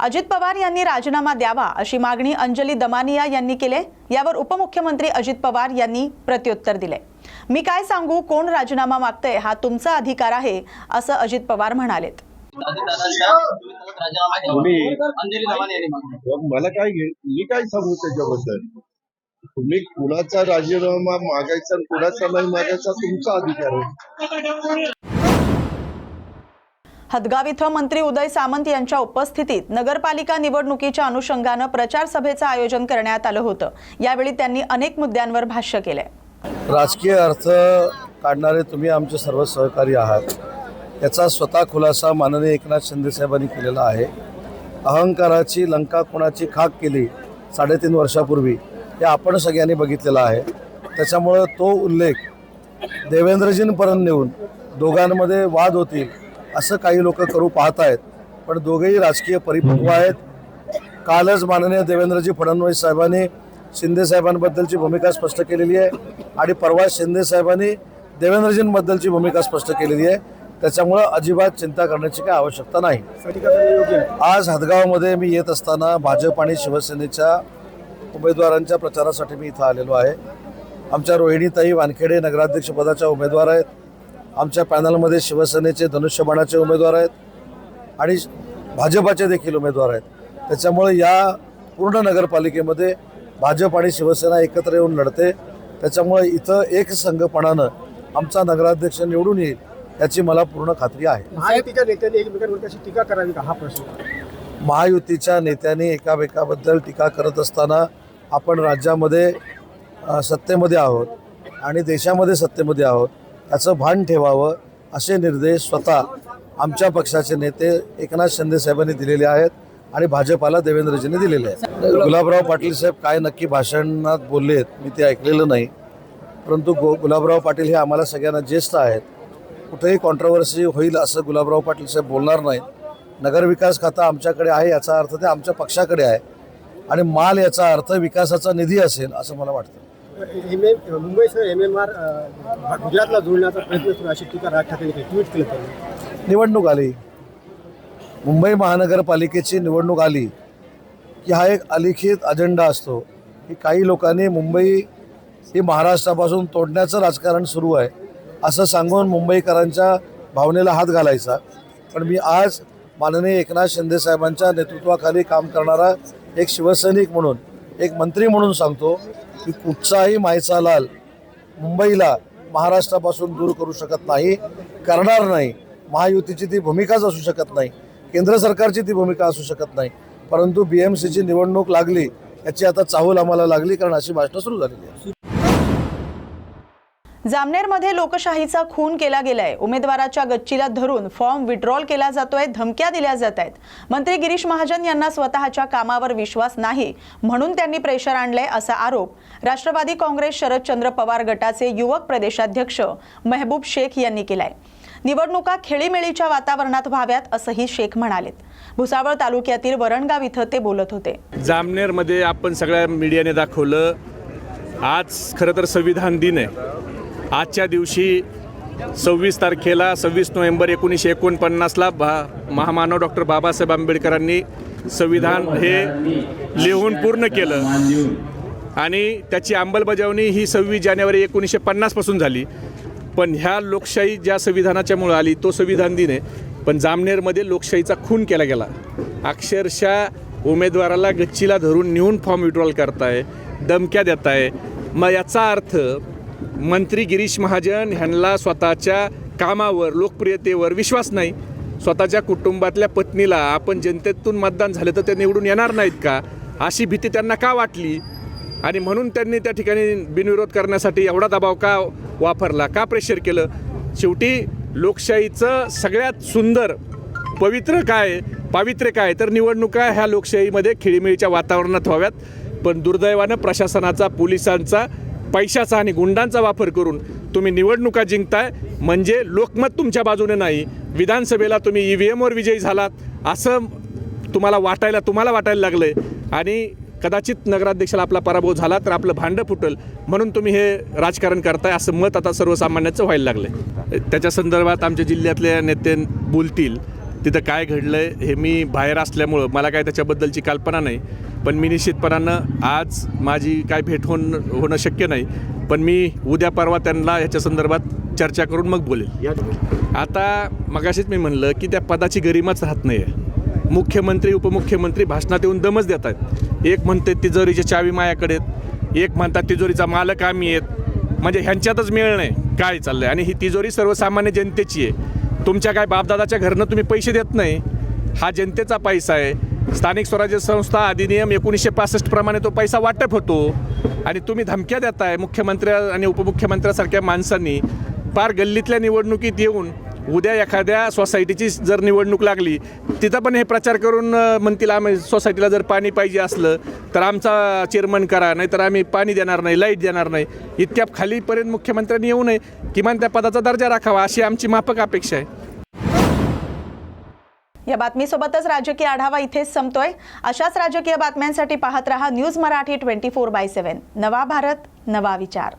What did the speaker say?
अजित पवार यांनी राजीनामा द्यावा अशी मागणी अंजली दमानिया यांनी केले यावर उपमुख्यमंत्री अजित पवार यांनी प्रत्युत्तर दिले. मी काय सांगू कोण राजीनामा मागतंय हा तुमचा अधिकार आहे असं अजित पवार म्हणालेत. मला काय घे मी काय सांगू त्याच्याबद्दल? तुम्ही कुणाचा राजीनामा मागायचा कुणाचा नाही मागायचा तुमचा अधिकार आहे. हदगाव इथं मंत्री उदय सामंत यांच्या उपस्थितीत नगरपालिका निवडणुकीच्या अनुषंगानं प्रचार सभेचं आयोजन करण्यात आलं होतं. यावेळी त्यांनी अनेक मुद्द्यांवर भाष्य केलंय. राजकीय अर्थ काढणारे तुम्ही आमचे सर्व सहकारी आहात. याचा स्वतः खुलासा माननीय एकनाथ शिंदे साहेबांनी केलेला आहे. अहंकाराची लंका कोणाची खाक केली साडेतीन वर्षापूर्वी हे आपण सगळ्यांनी बघितलेलं आहे. त्याच्यामुळं तो उल्लेख देवेंद्रजींपर्यंत नेऊन दोघांमध्ये वाद होतील असं काही लोक करू पाहत आहेत पण दोघेही राजकीय परिपक्व आहेत. कालच माननीय देवेंद्रजी फडणवीस साहेबांनी शिंदे साहेबांबद्दलची भूमिका स्पष्ट केलेली आहे आणि परवा शिंदे साहेबांनी देवेंद्रजींबद्दलची भूमिका स्पष्ट केलेली आहे. त्याच्यामुळं अजिबात चिंता करण्याची काही आवश्यकता नाही. आज हदगावमध्ये मी येत असताना भाजप आणि शिवसेनेच्या उमेदवारांच्या प्रचारासाठी मी इथं आलेलो आहे. आमच्या रोहिणीताई वानखेडे नगराध्यक्षपदाच्या उमेदवार आहेत. आमच्या पॅनलमध्ये शिवसेनेचे धनुष्यबाणाचे उमेदवार आहेत आणि भाजपाचे देखील उमेदवार आहेत. त्याच्यामुळे या पूर्ण नगरपालिकेमध्ये भाजप आणि शिवसेना एकत्र येऊन लढते. त्याच्यामुळे इथं एक संघपणानं आमचा नगराध्यक्ष निवडून येईल याची मला पूर्ण खात्री आहे. महायुतीच्या नेत्यांनी एकमेकांवर कशी टीका करावी का? हा प्रश्न. महायुतीच्या नेत्यांनी एकामेकाबद्दल टीका करत असताना आपण राज्यामध्ये सत्तेमध्ये आहोत आणि देशामध्ये सत्तेमध्ये आहोत. याचं भान ठेवावं असे निर्देश स्वतः आमच्या पक्षाचे नेते एकनाथ शिंदे साहेबांनी दिलेले आहेत आणि भाजपाला देवेंद्रजींनी दिलेले आहेत. गुलाबराव पाटील साहेब काय नक्की भाषणात बोललेत मी ते ऐकलेलं नाही. परंतु गो गुलाबराव पाटील हे आम्हाला सगळ्यांना ज्येष्ठ आहेत. कुठेही कॉन्ट्रोवर्सी होईल असं गुलाबराव पाटील साहेब बोलणार नाहीत. नगरविकास खाता आमच्याकडे आहे याचा अर्थ ते आमच्या पक्षाकडे आहे. आणि माल याचा अर्थ विकासाचा निधी असेल असं मला वाटतं. एम एम मुंबईसह एम एम आर गुजरातला जोडण्याचा प्रयत्न सुरू अशी टीका राज ठाकरे ट्विट केलं त्यांनी. निवडणूक आली. मुंबई महानगरपालिकेची निवडणूक आली की हा एक अलिखित अजेंडा असतो की काही लोकांनी मुंबई ही महाराष्ट्रापासून तोडण्याचं राजकारण सुरू आहे असं सांगून मुंबईकरांच्या भावनेला हात घालायचा. पण मी आज माननीय एकनाथ शिंदे साहेबांच्या नेतृत्वाखाली काम करणारा एक शिवसैनिक म्हणून एक मंत्री म्हणून सांगतो की कुठचाही मायचा लाल मुंबईला महाराष्ट्रापासून दूर करू शकत नाही करणार नाही. महायुतीची ती भूमिकाच असू शकत नाही केंद्र सरकारची ती भूमिका असू शकत नाही. परंतु बी एम सीची निवडणूक लागली याची आता चाहूल आम्हाला लागली कारण अशी भाषणं सुरू झालेली आहे. जामनेरमध्ये लोकशाहीचा खून केला गेलाय. उमेदवाराच्या गच्चीला धरून फॉर्म विड्रॉल केला जातोय धमक्या दिल्या जात आहेत. मंत्री गिरीश महाजन यांना स्वतःच्या कामावर विश्वास नाही म्हणून त्यांनी प्रेशर आणलंय असा आरोप राष्ट्रवादी काँग्रेस शरदचंद्र पवार गटाचे युवक प्रदेशाध्यक्ष मेहबूब शेख यांनी केलाय. निवडणुका खेळीमेळीच्या वातावरणात व्हाव्यात असंही शेख म्हणालेत. भुसावळ तालुक्यातील वरणगाव इथं ते बोलत होते. जामनेरमध्ये आपण सगळ्या मीडियाने दाखवलं आज खरं तर संविधान दिन आहे. आजच्या दिवशी सव्वीस तारखेला सव्वीस नोव्हेंबर एकोणीसशे एकोणपन्नासला भा महामानव डॉक्टर बाबासाहेब आंबेडकरांनी संविधान हे लिहून पूर्ण केलं. आणि त्याची अंमलबजावणी ही सव्वीस जानेवारी एकोणीसशे पन्नासपासून झाली. पण ह्या लोकशाही ज्या संविधानाच्यामुळं आली तो संविधान दिन आहे. पण जामनेरमध्ये लोकशाहीचा खून केला गेला. अक्षरशः उमेदवाराला गच्चीला धरून नेऊन फॉर्म विड्रॉल करताय धमक्या देताय. मग याचा अर्थ मंत्री गिरीश महाजन ह्यांना स्वतःच्या कामावर लोकप्रियतेवर विश्वास नाही. स्वतःच्या कुटुंबातल्या पत्नीला आपण जनतेतून मतदान झालं तर ते निवडून येणार नाहीत का? अशी भीती त्यांना का वाटली? आणि म्हणून त्यांनी त्या ठिकाणी बिनविरोध करण्यासाठी एवढा दबाव का वापरला? का प्रेशर केलं? शेवटी लोकशाहीचं सगळ्यात सुंदर पवित्र काय पावित्र्य काय? तर निवडणुका ह्या लोकशाहीमध्ये खिळीमिळीच्या वातावरणात व्हाव्यात. पण दुर्दैवानं प्रशासनाचा पोलिसांचा पैशाचा आणि गुंडांचा वापर करून तुम्ही निवडणुका जिंकताय. म्हणजे लोकमत तुमच्या बाजूने नाही. विधानसभेला तुम्ही ई व्ही एमवर विजयी झालात. असं तुम्हाला वाटायला तुम्हाला वाटायला लागलं आहे आणि कदाचित नगराध्यक्षाला आपला पराभव झाला तर आपलं भांडं फुटल. म्हणून तुम्ही हे राजकारण करताय. असं मत आता सर्वसामान्याचं व्हायला लागलं आहे त्याच्या संदर्भात आमच्या जिल्ह्यातल्या नेते बोलतील. तिथं काय घडलंय हे मी बाहेर असल्यामुळं मला काय त्याच्याबद्दलची कल्पना नाही. पण मी निश्चितपणानं आज माझी काय भेट होण होणं शक्य नाही. पण मी उद्या परवा त्यांना ह्याच्या संदर्भात चर्चा करून मग बोलेल. आता मगाशीच मी म्हणलं की त्या पदाची गरिमाच राहत नाही आहे मुख्यमंत्री उपमुख्यमंत्री भाषणात येऊन दमच देत आहेत. एक म्हणते तिजोरीची चावी मायाकडे एक म्हणतात तिजोरीचा मालक आम्ही आहेत. म्हणजे ह्यांच्यातच मिळ नाही. काय चाललंय? आणि ही तिजोरी सर्वसामान्य जनतेची आहे. तुमच्या काय बापदादाच्या घरनं तुम्ही पैसे देत नाही हा जनतेचा पैसा आहे. स्थानिक स्वराज्य संस्था अधिनियम एकोणीसशे पासष्ट प्रमाणे तो पैसा वाटप होतो. आणि तुम्ही धमक्या देताय मुख्यमंत्र्या आणि उपमुख्यमंत्र्यासारख्या माणसांनी पार गल्लीतल्या निवडणुकीत येऊन उद्या एखाद्या सोसायटीची जर निवडणूक लागली तिथं पण हे प्रचार करून म्हणतील आम्ही सोसायटीला जर पाणी पाहिजे असलं तर आमचा चेअरमन करा नाहीतर आम्ही पाणी देणार नाही लाइट देणार नाही. इतक्या खालीपर्यंत मुख्यमंत्र्यांनी येऊ नये किमान त्या पदाचा दर्जा राखावा अशी आमची माफक अपेक्षा आहे. या बातमीसोबतच राजकीय आढावा इथेच संपतोय. अशाच राजकीय बातम्यांसाठी पाहत रहा news Marathi twenty four by seven. नवा भारत नवा विचार.